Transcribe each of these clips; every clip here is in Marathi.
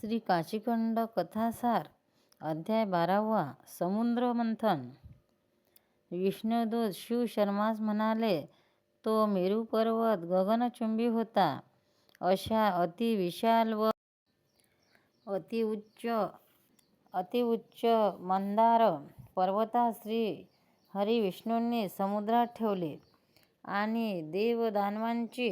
श्री काशीखंड कथासार अध्याय बारावा समुद्रमंथन. विष्णुदूत शिव शर्मास म्हणाले तो मेरू पर्वत गगनचुंबी होता. अशा अति विशाल व अतिउच्च अतिउच्च मंदार पर्वता श्री हरी विष्णूंनी समुद्रात ठेवले आणि देवदानवांची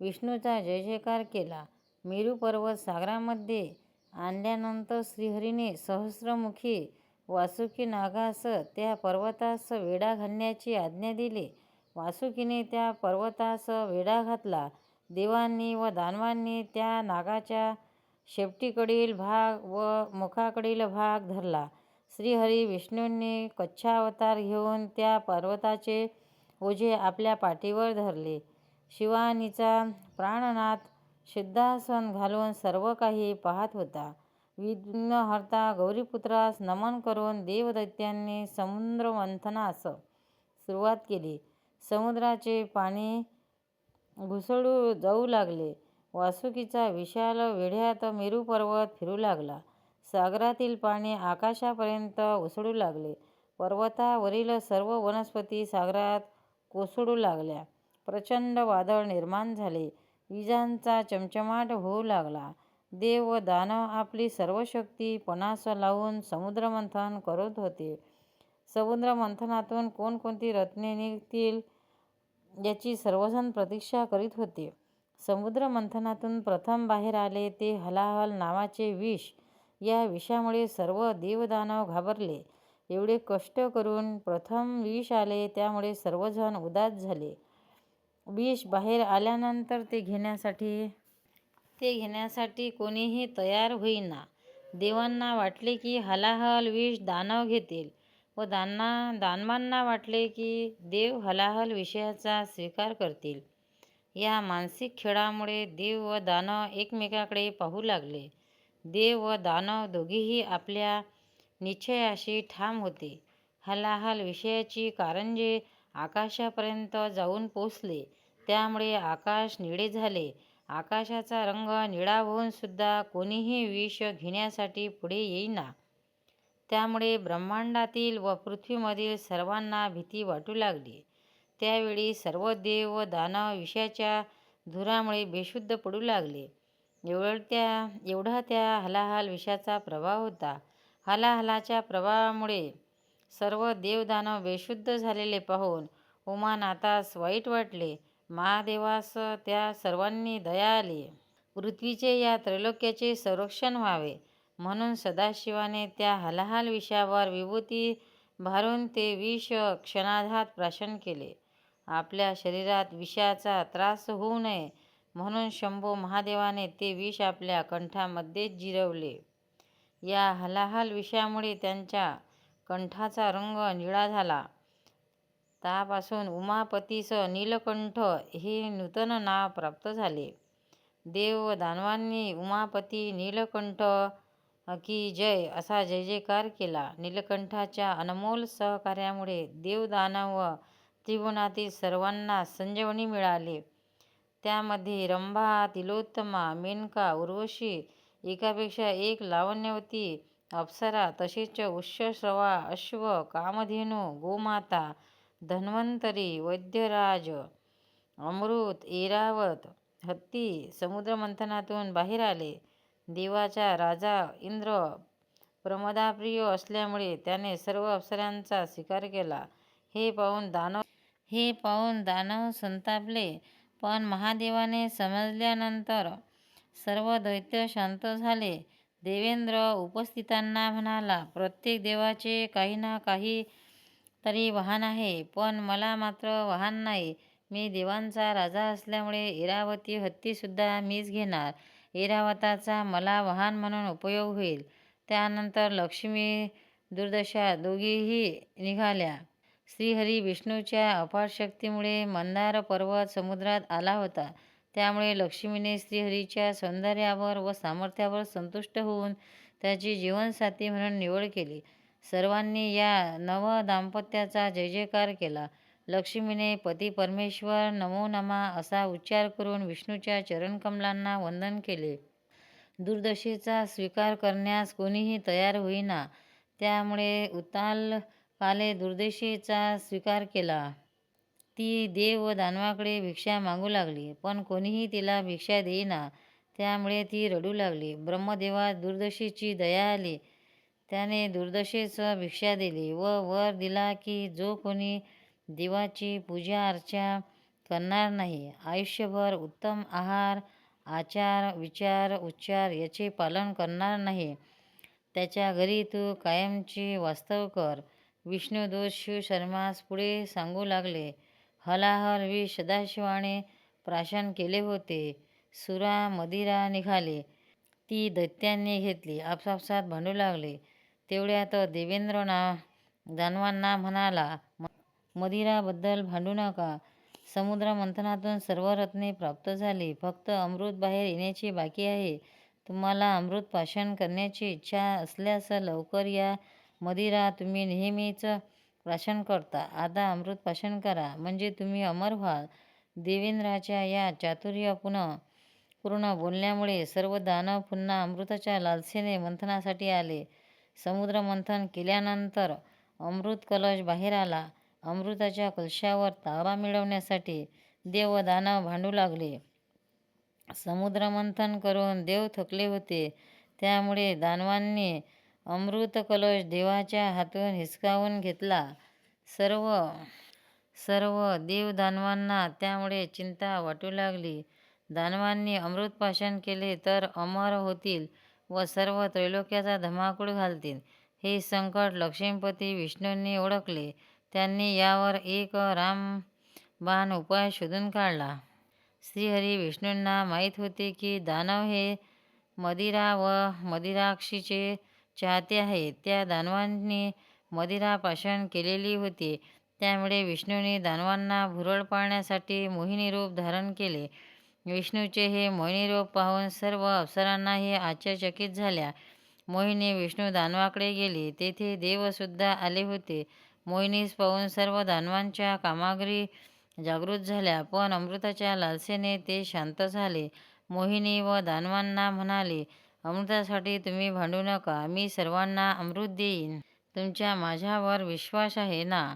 विष्णूचा जयजयकार केला. मेरू पर्वत सागरामध्ये आणल्यानंतर श्रीहरीने सहस्रमुखी वासुकी नागास त्या पर्वतास वेढा घालण्याची आज्ञा दिली. वासुकीने त्या पर्वतास वेढा घातला. देवांनी व दानवांनी त्या नागाच्या शेपटीकडील भाग व मुखाकडील भाग धरला. श्रीहरी विष्णूंनी कच्छावतार घेऊन त्या पर्वताचे ओझे आपल्या पाठीवर धरले. शिवानीचा प्राणनाथ शुद्धासन घालून सर्व काही पाहत होता. विघ्नहर्ता गौरीपुत्रास नमन करून देवदैत्यांनी समुद्रमंथनास सुरुवात केली. समुद्राचे पाणी घुसळू जाऊ लागले. वासुकीचा विशाल वेढ्यात मेरू पर्वत फिरू लागला. सागरातील पाणी आकाशापर्यंत उसळू लागले. पर्वतावरील सर्व वनस्पती सागरात कोसळू लागल्या. प्रचंड वादळ निर्माण झाले. विजांचा चमचमाट होऊ लागला. देव व दानव आपली सर्व शक्ती पणास लावून समुद्रमंथन करत होते. समुद्रमंथनातून कोणकोणती रत्ने निघतील याची सर्वजण प्रतीक्षा करीत होते. समुद्रमंथनातून प्रथम बाहेर आले ते हलाहल नावाचे विष. या विषामुळे सर्व देवदानव घाबरले. एवढे कष्ट करून प्रथम विष आले त्यामुळे सर्वजण उदास झाले. विष बाहेर आल्यानंतर ते घेण्यासाठी ते घेण्यासाठी कोणीही तयार होईना. देवांना वाटले की हलाहल विष दानव घेतील व दाना दानवांना वाटले की देव हलाहल विषयाचा स्वीकार करतील. या मानसिक खेळामुळे देव व दानव एकमेकाकडे पाहू लागले. देव व दानव दोघेही आपल्या निश्चयाशी ठाम होते. हलाहल विषयाची कारंजे आकाशापर्यंत जाऊन पोचले त्यामुळे आकाश निळे झाले. आकाशाचा रंग निळा होऊन सुद्धा कोणीही विष घेण्यासाठी पुढे येईना. त्यामुळे ब्रह्मांडातील व पृथ्वीमधील सर्वांना भीती वाटू लागली. त्यावेळी सर्व देव व दानव विषाच्या धुरामुळे बेशुद्ध पडू लागले. एवढ्या एवढा त्या हलाहल विषाचा प्रभाव होता. हलाहलाच्या प्रभावामुळे सर्व देवदानव बेशुद्ध झालेले पाहून उमानाथास वाईट वाटले. महादेवास त्या सर्वांनी दया आली. पृथ्वीचे या त्रैलोक्याचे संरक्षण व्हावे. म्हणून सदाशिवाने त्या हलाहल विषावर विभूती भारून ते विष क्षणाधात प्राशन केले. आपल्या शरीरात विषाचा त्रास होऊ नये. म्हणून शंभू महादेवाने ते विष आपल्या कंठामध्येच जिरवले. या हलाहल विषामुळे त्यांच्या कंठाचा रंग निळा झाला. तापासून उमापतीस नीलकंठ हे नूतन नाव प्राप्त झाले. देव व दानवांनी उमापती नीलकंठ की जय असा जयजयकार केला. नीलकंठाच्या अनमोल सहकार्यामुळे देव दानव व त्रिभुवनातील सर्वांना संजीवनी मिळाली. त्यामध्ये रंभा तिलोत्तमा मेनका उर्वशी एकापेक्षा एक लावण्यवती अप्सरा तसेच उच्चश्रवा अश्व कामधेनू गोमाता धन्वंतरी वैद्यराज अमृत ऐरावत हत्ती समुद्रमंथनातून बाहेर आले. देवाचा राजा इंद्र प्रमदाप्रिय असल्यामुळे त्याने सर्व अप्सरांचा स्वीकार केला. हे पाहून दानव हे पाहून दानव संतापले. पण महादेवाने समजल्यानंतर सर्व दैत्य शांत झाले. देवेंद्र उपस्थितांना म्हणाला प्रत्येक देवाचे काही ना काही तरी वाहन आहे पण मला मात्र वाहन नाही. मी देवांचा राजा असल्यामुळे इरावती हत्तीसुद्धा मीच घेणार. इरावताचा मला वाहन म्हणून उपयोग होईल. त्यानंतर लक्ष्मी दुर्दशा दोघीही निघाल्या. श्रीहरी विष्णूच्या अपार शक्तीमुळे मंदार पर्वत समुद्रात आला होता. त्यामुळे लक्ष्मीने श्रीहरीच्या सौंदर्यावर व सामर्थ्यावर संतुष्ट होऊन त्याची जीवनसाथी म्हणून निवड केली. सर्वांनी या नव दाम्पत्याचा जयजयकार केला. लक्ष्मीने पती परमेश्वर नमो नमा असा उच्चार करून विष्णूच्या चरणकमलांना वंदन केले. दुर्दशेचा स्वीकार करण्यास कोणीही तयार होईना. त्यामुळे उताल काले दुर्दशेचा स्वीकार केला. ती देव व दानवाकडे भिक्षा मागू लागली पण कोणीही तिला भिक्षा देईना. त्यामुळे ती रडू लागली. ब्रह्मदेवा दुर्दशेची दया आली. त्याने दुर्दशेस भिक्षा दिली व वर दिला की जो कोणी देवाची पूजा अर्चा करणार नाही आयुष्यभर उत्तम आहार आचार विचार उच्चार याचे पालन करणार नाही. त्याच्या घरी तू कायमची वास्तव कर. विष्णुदोष शिवशर्मास पुढे सांगू लागले. हलाहल विष सदाशिवाने प्राशन केले होते. सुरा मदिरा निघाली. ती दैत्यांनी घेतली. आपापसात भांडू लागले. तेवढ्यात देवेंद्र ना दानवांना म्हणाला मदिराबद्दल भांडू नका. समुद्र मंथनातून सर्व रत्ने प्राप्त झाली. फक्त अमृत बाहेर येण्याची बाकी आहे. तुम्हाला अमृत पाशन करण्याची इच्छा असल्यास लवकर या मदिरा. तुम्ही नेहमीच प्राशन करता. आता अमृत पाशन करा. म्हणजे तुम्ही अमर व्हाल. देवेंद्राच्या या चातुर्य पुन्हा पूर्ण बोलण्यामुळे सर्व दानव पुन्हा अमृताच्या लालसेने मंथनासाठी आले. समुद्र मंथन केल्यानंतर अमृत कलश बाहेर आला. अमृताच्या कलशावर ताबा मिळवण्यासाठी देव दानव भांडू लागले. समुद्रमंथन करून देव थकले होते. त्यामुळे दानवांनी अमृत कलश देवाच्या हातून हिसकावून घेतला. सर्व सर्व देवदानवांना त्यामुळे चिंता वाटू लागली. दानवांनी अमृतपाषण केले तर अमर होतील व सर्व त्रैलोक्याचा धमाकूळ घालतील हे संकट लक्ष्मीपती विष्णूंनी ओळखले. त्यांनी यावर एक रामबाण उपाय शोधून काढला. श्रीहरी विष्णूंना माहीत होते की दानव हे मदिरा व मदिराक्षीचे चाहते आहेत त्या दानवांनी मदिरा पाषाण केलेली होती. त्यामुळे विष्णूने दानवांना भुरळ पाळण्यासाठी मोहिनी रूप धारण केले. विष्णूचे हे मोहिनीरूप पाहून सर्व अप्सरांनाही आश्चर्यचकित झाल्या. मोहिनी विष्णू दानवाकडे गेली. तेथे देवसुद्धा आले होते. मोहिनीस पाहून सर्व दानवांच्या कामागरी जागृत झाल्या. पण अमृताच्या लालसेने ते शांत झाले. मोहिनी व दानवांना म्हणाली अमृतासाठी तुम्ही भांडू नका. मी सर्वांना अमृत देईन. तुमच्या माझ्यावर विश्वास आहे ना?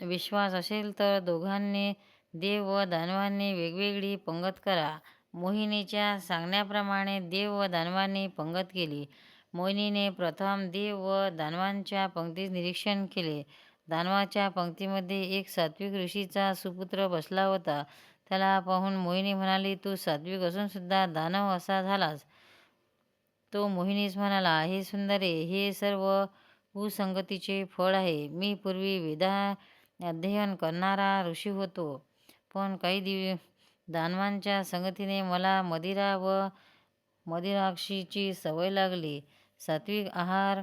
विश्वास असेल तर दोघांनी देव व दानवांनी वेगवेगळी पंगत करा. मोहिनीच्या सांगण्याप्रमाणे देव व दानवांनी पंगत केली. मोहिनीने प्रथम देव व दानवांच्या पंक्तीत निरीक्षण केले. दानवाच्या पंक्तीमध्ये एक सात्विक ऋषीचा सुपुत्र बसला होता. त्याला पाहून मोहिनी म्हणाली तू सात्विक असूनसुद्धा दानव असा झालास. तो मोहिनीस म्हणाला हे सुंदरे हे सर्व कुसंगतीचे फळ आहे. मी पूर्वी वेदा अध्ययन करणारा ऋषी होतो. पण काही दिव दानवांच्या संगतीने मला मदिरा व मदिराक्षीची सवय लागली. सात्विक आहार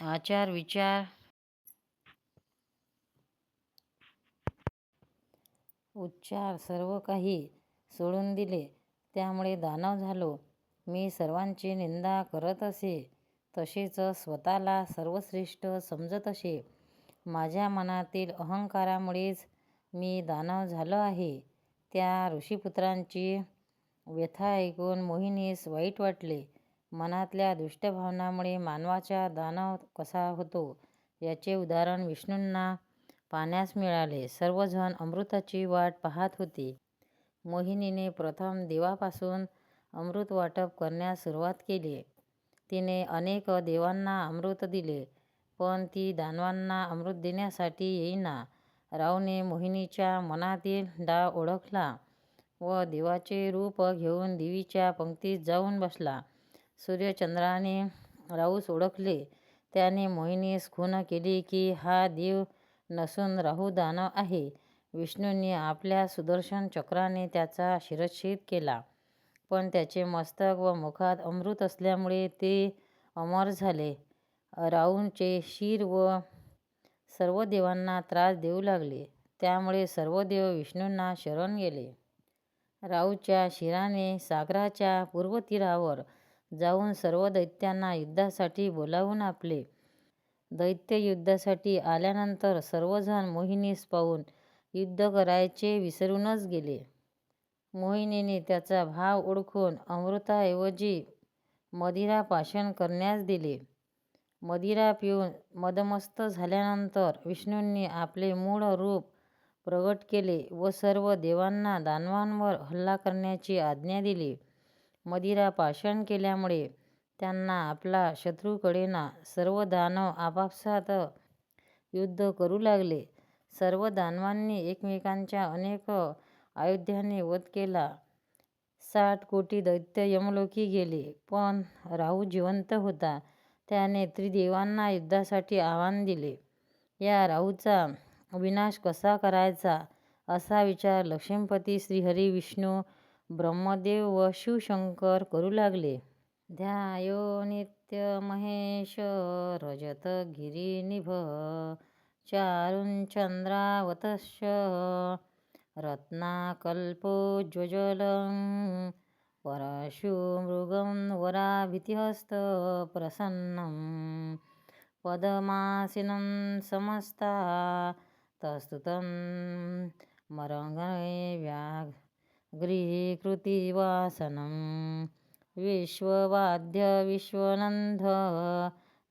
आचार विचार उच्चार सर्व काही सोडून दिले. त्यामुळे दानव झालो. मी सर्वांची निंदा करत असे. तसेच स्वतःला सर्वश्रेष्ठ समजत असे. माझ्या मनातील अहंकारामुळेच मी दानव झालो आहे. त्या ऋषीपुत्रांची व्यथा ऐकून मोहिनीस वाईट वाटले. मनातल्या दुष्टभावनामुळे मानवाचा दानव कसा होतो याचे उदाहरण विष्णूंना पाण्यास मिळाले. सर्वजण अमृताची वाट पाहत होते. मोहिनीने प्रथम देवापासून अमृत वाटप करण्यास सुरुवात केली. तिने अनेक देवांना अमृत दिले पण ती दानवांना अमृत देण्यासाठी येईना. रावने मोहिनीच्या मनातील डाव ओळखला व देवाचे रूप घेऊन देवीच्या पंक्तीत जाऊन बसला. सूर्यचंद्राने राहूस ओळखले. त्याने मोहिनीस खून केली की हा देव नसून राहू दानव आहे. विष्णूंनी आपल्या सुदर्शन चक्राने त्याचा शिरच्छेद केला. पण त्याचे मस्तक व मुखात अमृत असल्यामुळे ते अमर झाले. राहूंचे शिर व सर्व देवांना त्रास देऊ लागले. त्यामुळे सर्व देव विष्णूंना शरण गेले. राहूच्या शिराने सागराच्या पूर्वतीरावर जाऊन सर्व दैत्यांना युद्धासाठी बोलावून आपले. दैत्य युद्धासाठी आल्यानंतर सर्वजण मोहिनीस पाहून युद्ध करायचे विसरूनच गेले. मोहिनीने त्याचा भाव ओळखून अमृताऐवजी मदिरा करण्यास दिले. मदिरा पिऊन मदमस्त झाल्यानंतर विष्णूंनी आपले मूळ रूप प्रगट केले व सर्व देवांना दानवांवर हल्ला करण्याची आज्ञा दिली. मदिरा केल्यामुळे त्यांना आपला शत्रू कळेना. सर्व दानव आपापसात युद्ध करू लागले. सर्व दानवांनी एकमेकांच्या अनेक अयोध्याने वध केला. साठ कोटी दैत्य यमलोकी गेले. पण राहू जिवंत होता. त्याने त्रिदेवांना युद्धासाठी आव्हान दिले. या राहूचा विनाश कसा करायचा असा विचार लक्ष्मीपती श्रीहरी विष्णू ब्रह्मदेव व शिवशंकर करू लागले. ध्यायो नित्यमहेश रजतगिरिनिभ चारुञ्चन्द्रावतंस रत्नाकल्पोज्ज्वलं परशुमृगं वराभितिहस्तप्रसन्नं पद्मासिनं समस्ता तस्तुतं व्याघ्रीकृतिवासनं विश्ववाद्य विश्वनन्द